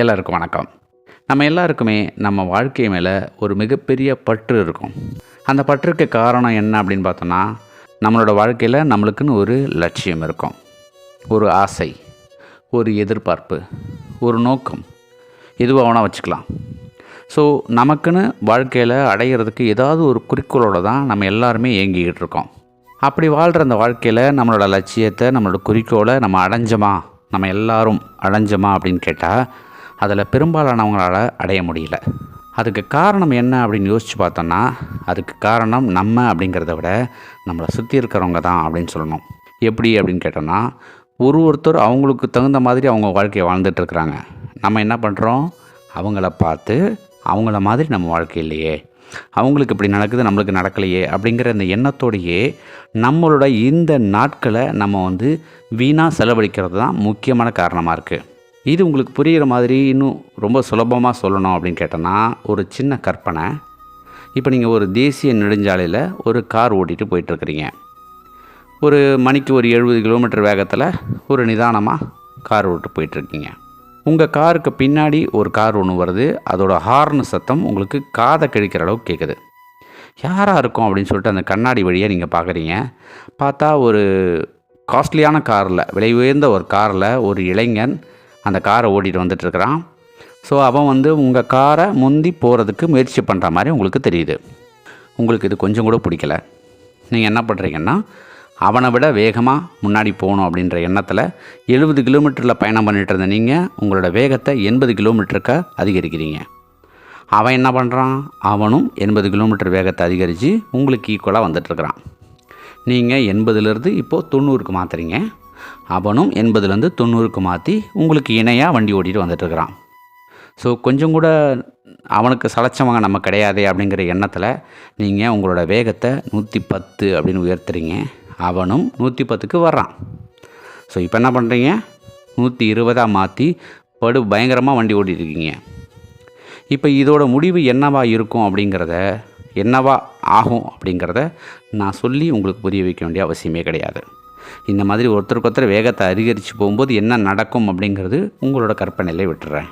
எல்லாருக்கும் வணக்கம். நம்ம எல்லாருக்குமே நம்ம வாழ்க்கை மேலே ஒரு மிகப்பெரிய பற்று இருக்கும். அந்த பற்றுக்கு காரணம் என்ன அப்படின்னு பார்த்தோன்னா நம்மளோட வாழ்க்கையில் நம்மளுக்குன்னு ஒரு லட்சியம் இருக்கும். ஒரு ஆசை ஒரு எதிர்பார்ப்பு ஒரு நோக்கம். எதுவாக வேணால் வச்சுக்கலாம். ஸோ நமக்குன்னு வாழ்க்கையில் அடையிறதுக்கு ஏதாவது ஒரு குறிக்கோளோட தான் நம்ம எல்லாருமே இயங்கிக்கிட்டு இருக்கோம். அப்படி வாழ்கிற அந்த வாழ்க்கையில் நம்மளோட லட்சியத்தை நம்மளோட குறிக்கோளை நம்ம அடைஞ்சோமா? நம்ம எல்லாரும் அடைஞ்சோமா அப்படின்னு கேட்டால் அதில் பெரும்பாலானவங்களால் அடைய முடியல. அதுக்கு காரணம் என்ன அப்படின்னு யோசித்து பார்த்தோன்னா அதுக்கு காரணம் நம்ம அப்படிங்கிறத விட நம்மளை சுற்றி இருக்கிறவங்க தான் அப்படின்னு சொல்லணும். எப்படி அப்படின்னு கேட்டோம்னா ஒரு ஒருத்தர் அவங்களுக்கு தகுந்த மாதிரி அவங்க வாழ்க்கையை வாழ்ந்துட்டுருக்குறாங்க நம்ம என்ன பண்ணுறோம் அவங்கள பார்த்து அவங்கள மாதிரி நம்ம வாழ்க்கை இல்லையே. அவங்களுக்கு இப்படி நடக்குது நம்மளுக்கு நடக்கலையே அப்படிங்கிற அந்த எண்ணத்தோடையே நம்மளோட இந்த நாட்களை நம்ம வந்து வீணாக செலவழிக்கிறது தான் முக்கியமான காரணமாக இருக்குது இது உங்களுக்கு புரிகிற மாதிரி இன்னும் ரொம்ப சுலபமாக சொல்லணும் அப்படின்னு கேட்டோன்னா ஒரு சின்ன கற்பனை. இப்போ நீங்கள் ஒரு தேசிய நெடுஞ்சாலையில் ஒரு கார் ஓட்டிகிட்டு போயிட்டுருக்குறீங்க. ஒரு மணிக்கு ஒரு எழுபது கிலோமீட்டர் வேகத்தில் ஒரு நிதானமாக கார் ஓட்டு போயிட்டுருக்கீங்க. உங்கள் காருக்கு பின்னாடி ஒரு கார் ஒன்று வருது அதோட ஹார்ன் சத்தம் உங்களுக்கு காதை கிழிக்கிற அளவுக்கு கேட்குது யாராக இருக்கும் அப்படின்னு சொல்லிட்டு அந்த கண்ணாடி வழியாக நீங்கள் பார்க்குறீங்க பார்த்தா ஒரு காஸ்ட்லியான காரில் விலை உயர்ந்த ஒரு காரில் ஒரு இளைஞன் அந்த காரை ஓட்டிகிட்டு வந்துட்டுருக்கிறான் ஸோ அவன் வந்து உங்கள் காரை முந்தி போகிறதுக்கு முயற்சி பண்ணுற மாதிரி உங்களுக்கு தெரியுது. உங்களுக்கு இது கொஞ்சம் கூட பிடிக்கல. நீங்கள் என்ன பண்ணுறீங்கன்னா அவனை விட வேகமாக முன்னாடி போகணும் அப்படின்ற எண்ணத்தில் எழுபது கிலோமீட்டரில் பயணம் பண்ணிகிட்டு இருந்த நீங்கள் உங்களோட வேகத்தை எண்பது கிலோமீட்டருக்கு அதிகரிக்கிறீங்க. அவன் என்ன பண்ணுறான் அவனும் எண்பது கிலோமீட்டர் வேகத்தை அதிகரித்து உங்களுக்கு ஈக்குவலாக வந்துட்டுருக்கிறான் நீங்கள் எண்பதுலேருந்து இப்போது தொண்ணூறுக்கு மாற்றுறீங்க அவனும் எண்பதுலேருந்து தொண்ணூறுக்கு மாற்றி உங்களுக்கு இணையாக வண்டி ஓட்டிகிட்டு வந்துட்டுருக்கிறான். ஸோ கொஞ்சம் கூட அவனுக்கு சளைச்சவங்க நம்ம கிடையாதே அப்படிங்கிற எண்ணத்தில் நீங்கள் உங்களோட வேகத்தை நூற்றி பத்து அப்படின்னு உயர்த்துறீங்க. அவனும் நூற்றி பத்துக்கு வர்றான். ஸோ இப்போ என்ன பண்ணுறீங்க நூற்றி இருபதாக மாற்றி படு பயங்கரமாக வண்டி ஓட்டிகிட்ருக்கீங்க இருக்கீங்க. இப்போ இதோட முடிவு என்னவா இருக்கும் அப்படிங்கிறத என்னவா ஆகும் அப்படிங்கிறத நான் சொல்லி உங்களுக்கு புரிய வைக்க வேண்டிய அவசியமே கிடையாது. இந்த மாதிரி ஒருத்தருக்கு ஒருத்தர் வேகத்தை அதிகரித்து போகும்போது என்ன நடக்கும் அப்படிங்கிறது உங்களோட கற்பனையில் விட்டுறேன்.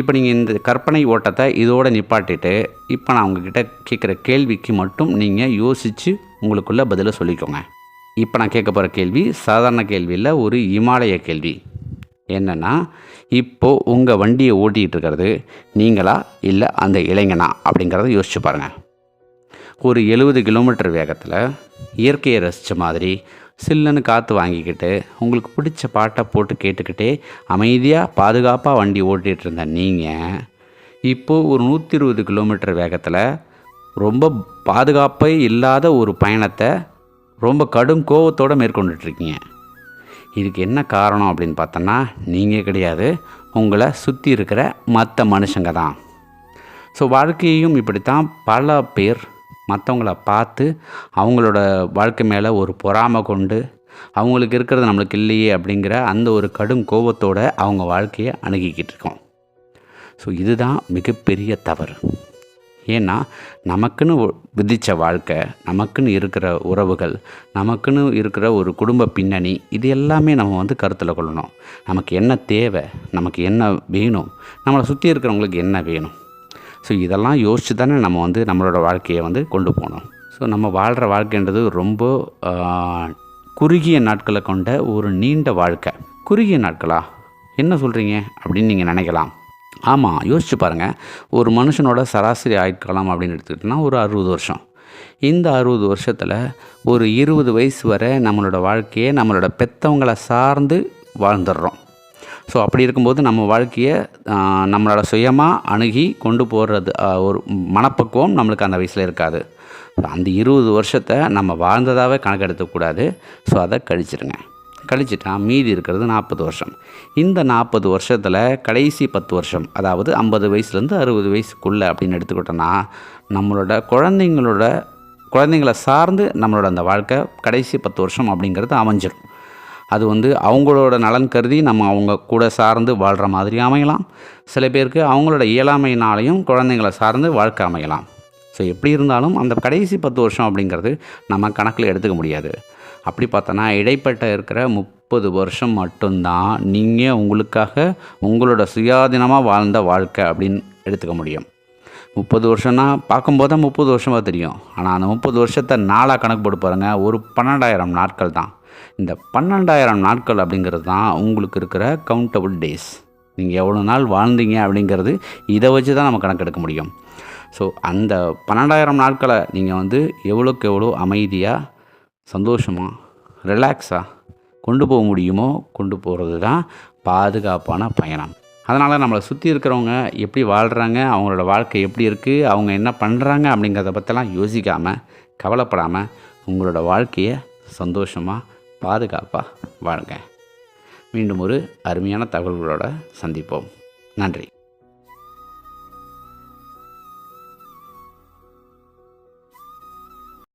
இப்போ நீங்கள் இந்த கற்பனை ஓட்டத்தை இதோடு நிப்பாட்டிட்டு இப்போ நான் உங்ககிட்ட கேட்குற கேள்விக்கு மட்டும் நீங்கள் யோசித்து உங்களுக்குள்ள பதிலை சொல்லிக்கோங்க. இப்போ நான் கேட்க போகிற கேள்வி சாதாரண கேள்வியில் ஒரு இமாலய கேள்வி. என்னென்னா இப்போது உங்கள் வண்டியை ஓட்டிகிட்டு இருக்கிறது நீங்களா இல்லை அந்த இளைஞனா அப்படிங்கிறத யோசிச்சு பாருங்கள் ஒரு எழுபது கிலோமீட்டர் வேகத்தில் இயற்கையை ரசித்த மாதிரி சில்லுன்னு காற்று வாங்கிக்கிட்டு உங்களுக்கு பிடிச்ச பாட்டை போட்டு கேட்டுக்கிட்டே அமைதியாக பாதுகாப்பாக வண்டி ஓட்டிகிட்டு இருந்த நீங்கள் இப்போது ஒரு நூற்றி இருபது கிலோமீட்டர் வேகத்தில் ரொம்ப பாதுகாப்பே இல்லாத ஒரு பயணத்தை ரொம்ப கடும் கோவத்தோடு மேற்கொண்டுட்ருக்கீங்க. இதுக்கு என்ன காரணம் அப்படின்னு பார்த்தோன்னா நீங்கள் கிடையாது உங்களை சுற்றி இருக்கிற மற்ற மனுஷங்க தான். ஸோ வாழ்க்கையையும் இப்படித்தான் பல பேர் மற்றவங்கள பார்த்து அவங்களோட வாழ்க்கை மேலே ஒரு பொறாமை கொண்டு அவங்களுக்கு இருக்கிறது நம்மளுக்கு இல்லையே அப்படிங்கிற அந்த ஒரு கடும் கோபத்தோடு அவங்க வாழ்க்கையை அணுகிக்கிட்டு இருக்கோம். ஸோ இதுதான் மிகப்பெரிய தவறு. ஏன்னா நமக்குன்னு விதித்த வாழ்க்கை நமக்குன்னு இருக்கிற உறவுகள் நமக்குன்னு இருக்கிற ஒரு குடும்ப பின்னணி இது எல்லாமே நம்ம வந்து கருத்தில் கொள்ளணும். நமக்கு என்ன தேவை நமக்கு என்ன வேணும் நம்மளை சுற்றி இருக்கிறவங்களுக்கு என்ன வேணும்? ஸோ இதெல்லாம் யோசித்து தானே நம்ம வந்து நம்மளோட வாழ்க்கையை வந்து கொண்டு போகணும் ஸோ நம்ம வாழ்கிற வாழ்க்கைன்றது ரொம்ப குறுகிய நாட்களை கொண்ட ஒரு நீண்ட வாழ்க்கை. குறுகிய நாட்களா? என்ன சொல்கிறீங்க அப்படின்னு நீங்கள் நினைக்கலாம். ஆமாம் யோசிச்சு பாருங்கள் ஒரு மனுஷனோட சராசரி ஆயுட்காலம் அப்படின்னு எடுத்துக்கிட்டோன்னா ஒரு அறுபது வருஷம். இந்த அறுபது வருஷத்தில் ஒரு இருபது வயசு வரை நம்மளோட வாழ்க்கையை நம்மளோட பெற்றவங்களை சார்ந்து வாழ்ந்துடுறோம். ஸோ அப்படி இருக்கும்போது நம்ம வாழ்க்கையை நம்மளோட சுயமாக அணுகி கொண்டு போகிறது ஒரு மனப்பக்குவம் நம்மளுக்கு அந்த வயசில் இருக்காது. அந்த இருபது வருஷத்தை நம்ம வாழ்ந்ததாகவே கணக்கெடுக்கக்கூடாது ஸோ அதை கழிச்சிருங்க. கழிச்சிட்டா மீதி இருக்கிறது நாற்பது வருஷம். இந்த நாற்பது வருஷத்தில் கடைசி பத்து வருஷம் அதாவது ஐம்பது வயசுலேருந்து அறுபது வயசுக்குள்ளே அப்படின்னு எடுத்துக்கிட்டோன்னா நம்மளோட குழந்தைங்களோட குழந்தைங்கள சார்ந்து நம்மளோட அந்த வாழ்க்கை கடைசி பத்து வருஷம் அப்படிங்கிறது அமைஞ்சிடும் அது வந்து அவங்களோட நலன் கருதி நம்ம அவங்க கூட சார்ந்து வாழ்கிற மாதிரி அமையலாம். சில பேருக்கு அவங்களோட இயலாமையினாலையும் குழந்தைங்களை சார்ந்து வாழ்க்கை அமையலாம். ஸோ எப்படி இருந்தாலும் அந்த கடைசி பத்து வருஷம் அப்படிங்கிறது நம்ம கணக்கில் எடுத்துக்க முடியாது. அப்படி பார்த்தோன்னா இடைப்பட்ட இருக்கிற முப்பது வருஷம் மட்டும்தான் நீங்கள் உங்களுக்காக உங்களோட சுயாதீனமாக வாழ்ந்த வாழ்க்கை அப்படின்னு எடுத்துக்க முடியும். முப்பது வருஷம்னா பார்க்கும்போது தான் முப்பது வருஷமாக தெரியும். ஆனால் அந்த முப்பது வருஷத்தை நாளாக கணக்கு போட்டு பாருங்கள் ஒரு பன்னெண்டாயிரம் நாட்கள் தான். இந்த பன்னெண்டாயிரம் நாட்கள் அப்படிங்கிறது தான் உங்களுக்கு இருக்கிற கவுண்டபிள் டேஸ் நீங்கள் எவ்வளோ நாள் வாழ்ந்தீங்க அப்படிங்கிறது இதை வச்சு தான் நம்ம கணக்கெடுக்க முடியும். ஸோ அந்த பன்னெண்டாயிரம் நாட்களை நீங்கள் வந்து எவ்வளோக்கு எவ்வளோ அமைதியாக சந்தோஷமாக ரிலாக்ஸாக கொண்டு போக முடியுமோ கொண்டு போகிறது தான் பாதுகாப்பான பயணம். அதனால் நம்மளை சுற்றி இருக்கிறவங்க எப்படி வாழ்கிறாங்க அவங்களோட வாழ்க்கை எப்படி இருக்குது அவங்க என்ன பண்ணுறாங்க அப்படிங்கிறத பற்றிலாம் யோசிக்காமல் கவலைப்படாமல் உங்களோட வாழ்க்கையை சந்தோஷமாக பாதுகாப்பாக வாழுங்க. மீண்டும் ஒரு அருமையான தகவல்களோடு சந்திப்போம். நன்றி.